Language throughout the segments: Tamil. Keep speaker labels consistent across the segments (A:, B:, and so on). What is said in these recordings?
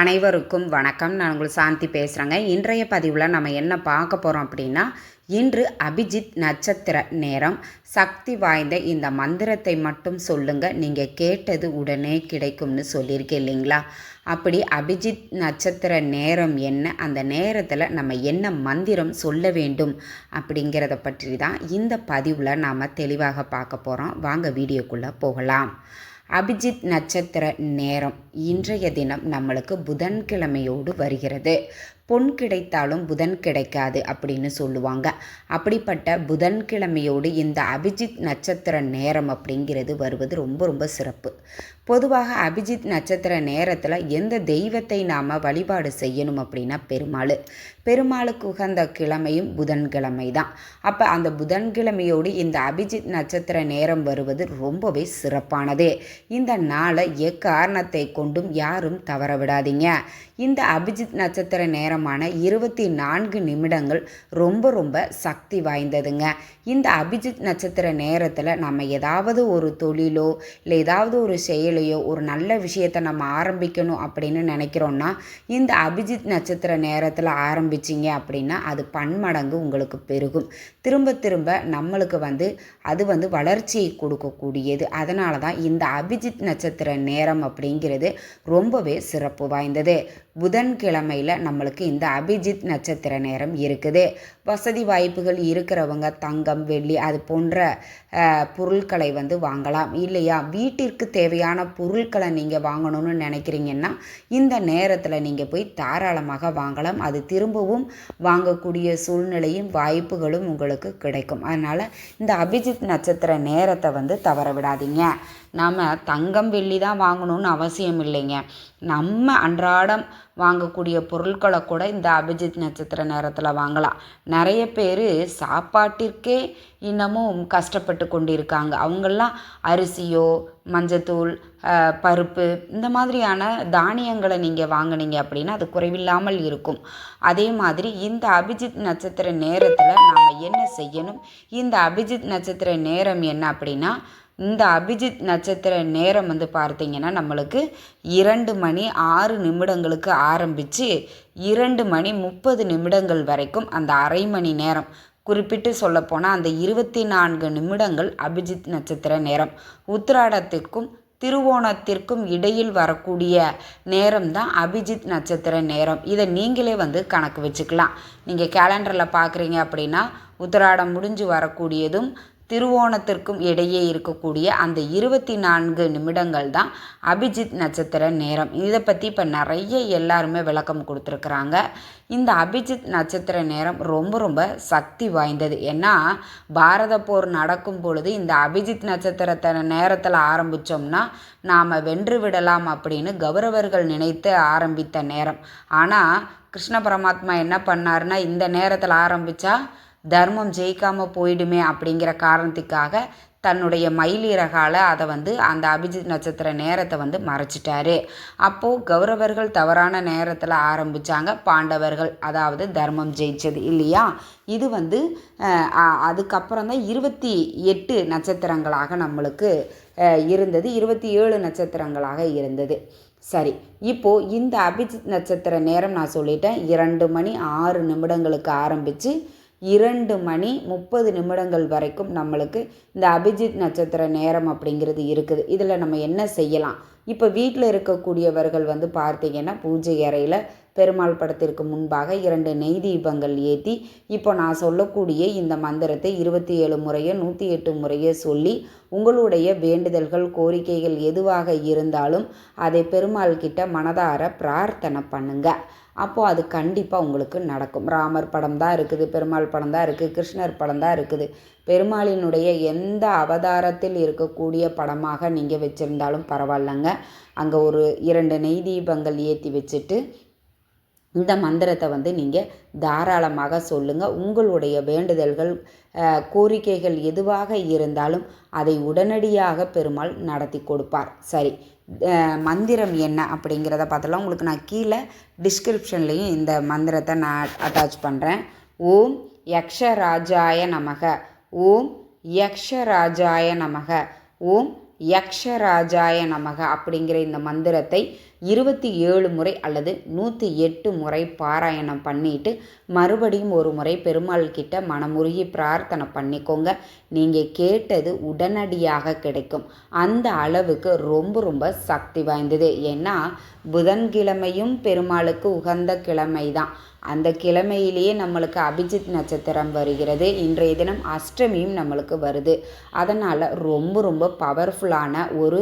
A: அனைவருக்கும் வணக்கம். நான் உங்கள் சாந்தி பேசுகிறேங்க இன்றைய பதிவில் நம்ம என்ன பார்க்க போகிறோம் அப்படின்னா இன்று அபிஜித் நட்சத்திர நேரம். சக்தி வாய்ந்த இந்த மந்திரத்தை மட்டும் சொல்லுங்க. நீங்கள் கேட்டது உடனே கிடைக்கும்னு சொல்லியிருக்கேன் இல்லைங்களா? அப்படி அபிஜித் நட்சத்திர நேரம் என்ன? அந்த நேரத்தில் நம்ம என்ன மந்திரம் சொல்ல வேண்டும் அப்படிங்கிறத பற்றி தான் இந்த பதிவில் நாம் தெளிவாக பார்க்க போகிறோம் வாங்க வீடியோக்குள்ளே போகலாம். அபிஜித் நட்சத்திர நேரம் இன்றைய தினம் நம்மளுக்கு புதன்கிழமையோடு வருகிறது. பொன் கிடைத்தாலும் புதன் கிடைக்காது அப்படின்னு சொல்லுவாங்க. அப்படிப்பட்ட புதன்கிழமையோடு இந்த அபிஜித் நட்சத்திர நேரம் அப்படிங்கிறது வருவது ரொம்ப ரொம்ப சிறப்பு. பொதுவாக அபிஜித் நட்சத்திர நேரத்தில் எந்த தெய்வத்தை நாம் வழிபாடு செய்யணும் அப்படின்னா பெருமாள். பெருமாளுக்கு உகந்த கிழமையும் புதன்கிழமை தான் அப்போ அந்த புதன்கிழமையோடு இந்த அபிஜித் நட்சத்திர நேரம் வருவது ரொம்பவே சிறப்பானது. இந்த நாளை எக்காரணத்தை கொண்டும் யாரும் தவற விடாதீங்க. இந்த அபிஜித் நட்சத்திர நேரம் நேரமான இருபத்தி நான்கு நிமிடங்கள் ரொம்ப ரொம்ப சக்தி வாய்ந்ததுங்க. இந்த அபிஜித் நட்சத்திர நேரத்தில் நம்ம ஏதாவது ஒரு தொழிலோ இல்லை ஏதாவது ஒரு செயலையோ ஒரு நல்ல விஷயத்தை நம்ம ஆரம்பிக்கணும் அப்படின்னு நினைக்கிறோன்னா இந்த அபிஜித் நட்சத்திர நேரத்தில் ஆரம்பிச்சிங்க அப்படின்னா அது பன்மடங்கு உங்களுக்கு பெருகும். திரும்ப திரும்ப நம்மளுக்கு வந்து அது வந்து வளர்ச்சியை கொடுக்கக்கூடியது. அதனால தான் இந்த அபிஜித் நட்சத்திர நேரம் அப்படிங்கிறது ரொம்பவே சிறப்பு வாய்ந்தது. புதன்கிழமையில் நம்மளுக்கு இந்த அபிஜித் நட்சத்திர நேரம் இருக்குது. வசதி வாய்ப்புகள் இருக்கிறவங்க தங்கம் வெள்ளி அது போன்ற பொருட்களை வந்து வாங்கலாம். இல்லையா? வீட்டிற்கு தேவையான பொருட்களை நீங்கள் வாங்கணும்னு நினைக்கிறீங்கன்னா இந்த நேரத்தில் நீங்கள் போய் தாராளமாக வாங்கலாம். அது திரும்பவும் வாங்கக்கூடிய சூழ்நிலையும் வாய்ப்புகளும் உங்களுக்கு கிடைக்கும். அதனால் இந்த அபிஜித் நட்சத்திர நேரத்தை வந்து தவற விடாதீங்க. நாம் தங்கம் வெள்ளி தான் வாங்கணும்னு அவசியம் இல்லைங்க. நம்ம அன்றாடம் வாங்கக்கூடிய பொருட்களை கூட இந்த அபிஜித் நட்சத்திர நேரத்தில் வாங்கலாம். நிறைய பேர் சாப்பாட்டிற்கே இன்னமும் கஷ்டப்பட்டு கொண்டிருக்காங்க. அவங்கெல்லாம் அரிசியோ மஞ்சத்தூள் பருப்பு இந்த மாதிரியான தானியங்களை நீங்கள் வாங்கினீங்க அப்படின்னா அது குறைவில்லாமல் இருக்கும். அதே மாதிரி இந்த அபிஜித் நட்சத்திர நேரத்தில் நாம் என்ன செய்யணும்? இந்த அபிஜித் நட்சத்திர நேரம் என்ன அப்படின்னா இந்த அபிஜித் நட்சத்திர நேரம் வந்து பார்த்திங்கன்னா நம்மளுக்கு இரண்டு மணி ஆறு நிமிடங்களுக்கு ஆரம்பித்து இரண்டு மணி முப்பது நிமிடங்கள் வரைக்கும் அந்த அரை மணி நேரம். குறிப்பிட்டு சொல்லப்போனால் அந்த இருபத்தி நான்கு நிமிடங்கள் அபிஜித் நட்சத்திர நேரம். உத்திராடத்திற்கும் திருவோணத்திற்கும் இடையில் வரக்கூடிய நேரம் தான் அபிஜித் நட்சத்திர நேரம். இதை நீங்களே வந்து கணக்கு வச்சுக்கலாம். நீங்கள் கேலண்டரில் பார்க்குறீங்க அப்படின்னா உத்திராடம் முடிஞ்சு வரக்கூடியதும் திருவோணத்திற்கும் இடையே இருக்கக்கூடிய அந்த இருபத்தி நான்கு நிமிடங்கள் தான் அபிஜித் நட்சத்திர நேரம். இதை பற்றி இப்போ நிறைய எல்லாருமே விளக்கம் கொடுத்துருக்குறாங்க. இந்த அபிஜித் நட்சத்திர நேரம் ரொம்ப ரொம்ப சக்தி வாய்ந்தது. ஏன்னா பாரத போர் நடக்கும் பொழுது இந்த அபிஜித் நட்சத்திரத்தை நேரத்தில் ஆரம்பித்தோம்னா நாம் வென்று விடலாம் அப்படின்னு கௌரவர்கள் நினைத்து ஆரம்பித்த நேரம். ஆனால் கிருஷ்ண பரமாத்மா என்ன பண்ணாருன்னா இந்த நேரத்தில் ஆரம்பித்தா தர்மம் ஜெயிக்காமல் போயிடுமே அப்படிங்கிற காரணத்துக்காக தன்னுடைய மயிலிறகால அதை வந்து அந்த அபிஜித் நட்சத்திர நேரத்தை வந்து மறைச்சிட்டாரு. அப்போது கௌரவர்கள் தவறான நேரத்தில் ஆரம்பித்தாங்க பாண்டவர்கள் அதாவது தர்மம் ஜெயிச்சது இல்லையா? இது வந்து அதுக்கப்புறம் தான் இருபத்தி எட்டு நட்சத்திரங்களாக நம்மளுக்கு இருந்தது. இருபத்தி ஏழு நட்சத்திரங்களாக இருந்தது. சரி இப்போது இந்த அபிஜித் நட்சத்திர நேரம் நான் சொல்லிட்டேன். இரண்டு மணி ஆறு நிமிடங்களுக்கு ஆரம்பித்து இரண்டு மணி முப்பது நிமிடங்கள் வரைக்கும் நம்மளுக்கு இந்த அபிஜித் நட்சத்திர நேரம் அப்படிங்கிறது இருக்குது. இதில் நம்ம என்ன செய்யலாம்? இப்போ வீட்டில் இருக்கக்கூடியவர்கள் வந்து பார்த்திங்கன்னா பூஜை அறையில் பெருமாள் படத்திற்கு முன்பாக இரண்டு நெய் தீபங்கள் ஏற்றி இப்போ நான் சொல்லக்கூடிய இந்த மந்திரத்தை இருபத்தி ஏழு முறையோ நூற்றி எட்டு முறையோ சொல்லி உங்களுடைய வேண்டுதல்கள் கோரிக்கைகள் எதுவாக இருந்தாலும் அதை பெருமாள் கிட்ட மனதார பிரார்த்தனை பண்ணுங்கள் அப்போது அது கண்டிப்பாக உங்களுக்கு நடக்கும். ராமர் படம் தான் இருக்குது பெருமாள் படம் தான் இருக்குது கிருஷ்ணர் படம் தான் இருக்குது. பெருமாளினுடைய எந்த அவதாரத்தில் இருக்கக்கூடிய படமாக நீங்கள் வச்சுருந்தாலும் பரவாயில்லங்க. அங்கே ஒரு இரண்டு நெய் தீபங்கள் ஏற்றி வச்சுட்டு இந்த மந்திரத்தை வந்து நீங்கள் தாராளமாக சொல்லுங்கள் உங்களுடைய வேண்டுதல்கள் கோரிக்கைகள் எதுவாக இருந்தாலும் அதை உடனடியாக பெருமாள் நடத்தி கொடுப்பார். சரி மந்திரம் என்ன அப்படிங்கிறத பார்த்தலாம் உங்களுக்கு நான் கீழே டிஸ்கிரிப்ஷன்லேயும் இந்த மந்திரத்தை நான் அட்டாச் பண்ணுறேன் ஓம் யக்ஷராஜாய நமக. ஓம் யக்ஷராஜாய நமக. ஓம் யக்ஷராஜாய நமக அப்படிங்கிற இந்த மந்திரத்தை இருபத்தி ஏழு முறை அல்லது நூற்றி எட்டு முறை பாராயணம் பண்ணிட்டு மறுபடியும் ஒரு முறை பெருமாள் கிட்ட மனமுருகி பிரார்த்தனை பண்ணிக்கோங்க. நீங்கள் கேட்டது உடனடியாக கிடைக்கும். அந்த அளவுக்கு ரொம்ப ரொம்ப சக்தி வாய்ந்தது. ஏன்னா புதன்கிழமையும் பெருமாளுக்கு உகந்த கிழமை தான் அந்த கிழமையிலேயே நம்மளுக்கு அபிஜித் நட்சத்திரம் வருகிறது. இன்றைய தினம் அஷ்டமியும் நம்மளுக்கு வருது. அதனால் ரொம்ப ரொம்ப பவர்ஃபுல்லான ஒரு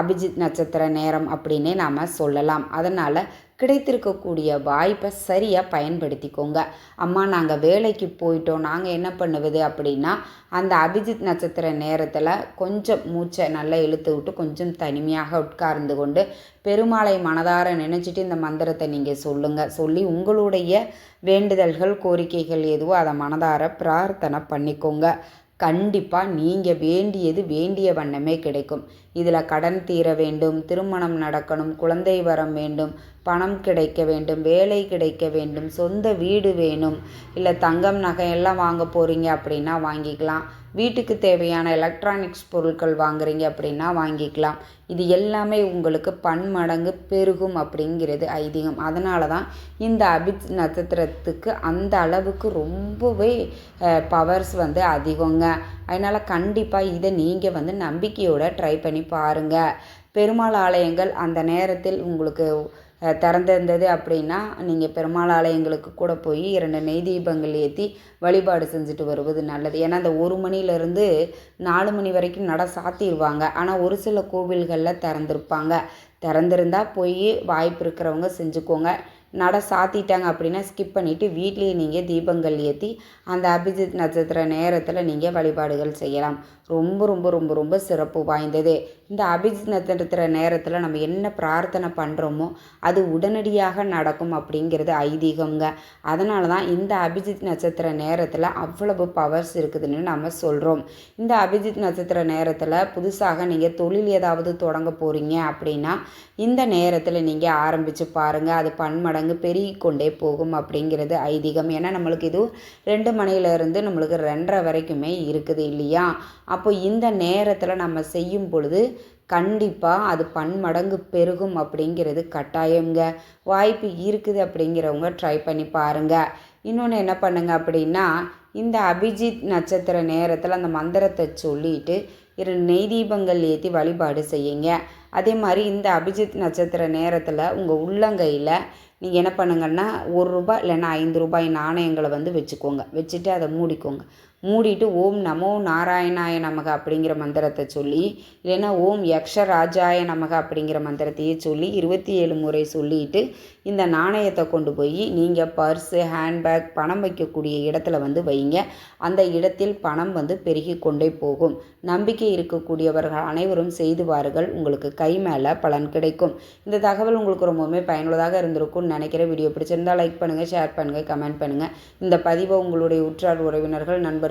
A: அபிஜித் நட்சத்திர நேரம் அப்படின்னே நாம் சொல்லலாம். அதனால் கிடைத்திருக்கக்கூடிய வாய்ப்பை சரியாக பயன்படுத்திக்கோங்க. அம்மா நாங்கள் வேலைக்கு போயிட்டோம். நாங்கள் என்ன பண்ணுவது அப்படின்னா அந்த அபிஜித் நட்சத்திர நேரத்தில் கொஞ்சம் மூச்சை நல்லா இழுத்து விட்டு கொஞ்சம் தனிமையாக உட்கார்ந்து கொண்டு பெருமாளை மனதார நினச்சிட்டு இந்த மந்திரத்தை நீங்கள் சொல்லுங்கள் சொல்லி உங்களுடைய வேண்டுதல்கள் கோரிக்கைகள் எதுவோ அதை மனதார பிரார்த்தனை பண்ணிக்கோங்க. கண்டிப்பாக நீங்கள் வேண்டியது வேண்டிய வண்ணமே கிடைக்கும். இதில் கடன் தீர வேண்டும் திருமணம் நடக்கணும் குழந்தை வரம் வேண்டும் பணம் கிடைக்க வேண்டும் வேலை கிடைக்க வேண்டும் சொந்த வீடு வேணும் இல்லை தங்கம் நகையெல்லாம் வாங்க போகிறீங்க அப்படின்னா வாங்கிக்கலாம். வீட்டுக்கு தேவையான எலக்ட்ரானிக்ஸ் பொருட்கள் வாங்குறீங்க அப்படின்னா வாங்கிக்கலாம். இது எல்லாமே உங்களுக்கு பன்மடங்கு பெருகும் அப்படிங்கிறது ஐதீகம். அதனால தான் இந்த அபித் நட்சத்திரத்துக்கு அந்த அளவுக்கு ரொம்பவே பவர்ஸ் வந்து அதிகங்க. அதனால் கண்டிப்பாக இதை நீங்கள் வந்து நம்பிக்கையோடு ட்ரை பண்ணி பாருங்கள் பெருமாள் ஆலயங்கள் அந்த நேரத்தில் உங்களுக்கு திறந்திருந்தது அப்படின்னா நீங்கள் பெருமாள் ஆலயங்களுக்கு கூட போய் இரண்டு நெய் தீபங்கள் ஏற்றி வழிபாடு செஞ்சுட்டு வருவது நல்லது. ஏன்னா அந்த ஒரு மணிலேருந்து நாலு மணி வரைக்கும் நட சாத்திடுவாங்க. ஆனால் ஒரு சில கோவில்களில் திறந்துருப்பாங்க. திறந்திருந்தால் போய் வாய்ப்பு இருக்கிறவங்க செஞ்சுக்கோங்க. நட சாத்திட்டாங்க அப்படின்னா ஸ்கிப் பண்ணிவிட்டு வீட்லேயே நீங்கள் தீபங்கள் ஏற்றி அந்த அபிஜித் நட்சத்திர நேரத்தில் நீங்கள் வழிபாடுகள் செய்யலாம். ரொம்ப ரொம்ப ரொம்ப ரொம்ப சிறப்பு வாய்ந்தது. இந்த அபிஜித் நட்சத்திர நேரத்தில் நம்ம என்ன பிரார்த்தனை பண்ணுறோமோ அது உடனடியாக நடக்கும் அப்படிங்கிறது ஐதீகங்க. அதனால தான் இந்த அபிஜித் நட்சத்திர நேரத்தில் அவ்வளவு பவர்ஸ் இருக்குதுன்னு நம்ம சொல்கிறோம் இந்த அபிஜித் நட்சத்திர நேரத்தில் புதுசாக நீங்கள் தொழில் ஏதாவது தொடங்க போகிறீங்க அப்படின்னா இந்த நேரத்தில் நீங்கள் ஆரம்பித்து பாருங்கள் அது பன்மடங்கு பெருகி கொண்டே போகும் அப்படிங்கிறது ஐதீகம். ஏன்னா நம்மளுக்கு இது ரெண்டு மணிலேருந்து நம்மளுக்கு ரெண்டரை வரைக்குமே இருக்குது இல்லையா? அப்போ இந்த நேரத்தில் நம்ம செய்யும் பொழுது கண்டிப்பாக அது பன்மடங்கு பெருகும் அப்படிங்கிறது கட்டாயங்க வாய்ப்பு இருக்குது அப்படிங்கிறவங்க ட்ரை பண்ணி பாருங்கள் இன்னொன்று என்ன பண்ணுங்க அப்படின்னா இந்த அபிஜித் நட்சத்திர நேரத்தில் அந்த மந்திரத்தை சொல்லிட்டு இரு நெய் தீபங்கள் ஏற்றி வழிபாடு செய்யுங்க. அதே மாதிரி இந்த அபிஜித் நட்சத்திர நேரத்தில் உங்கள் உள்ளங்கையில் நீங்கள் என்ன பண்ணுங்கன்னா ஒரு ரூபாய் இல்லைன்னா ஐந்து ரூபாய் நாணயங்களை வந்து வச்சுக்கோங்க. வச்சுட்டு அதை மூடிக்கோங்க. மூடிட்டு ஓம் நமோ நாராயணாய நமக அப்படிங்கிற மந்திரத்தை சொல்லி இல்லைன்னா ஓம் யக்ஷராஜாய நமக அப்படிங்கிற மந்திரத்தையே சொல்லி இருபத்தி ஏழு முறை சொல்லிட்டு இந்த நாணயத்தை கொண்டு போய் நீங்கள் பர்ஸு ஹேண்ட்பேக் பணம் வைக்கக்கூடிய இடத்துல வந்து வைங்க. அந்த இடத்தில் பணம் வந்து பெருகி கொண்டே போகும். நம்பிக்கை இருக்கக்கூடியவர்கள் அனைவரும் செய்துவார்கள் உங்களுக்கு கை மேலே பலன் கிடைக்கும். இந்த தகவல் உங்களுக்கு ரொம்பவுமே பயனுள்ளதாக இருந்திருக்கும்னு நினைக்கிற வீடியோ பிடிச்சிருந்தால் லைக் பண்ணுங்கள் ஷேர் பண்ணுங்கள் கமெண்ட் பண்ணுங்கள் இந்த பதிவை உங்களுடைய உற்றார் உறவினர்கள் நண்பர்கள்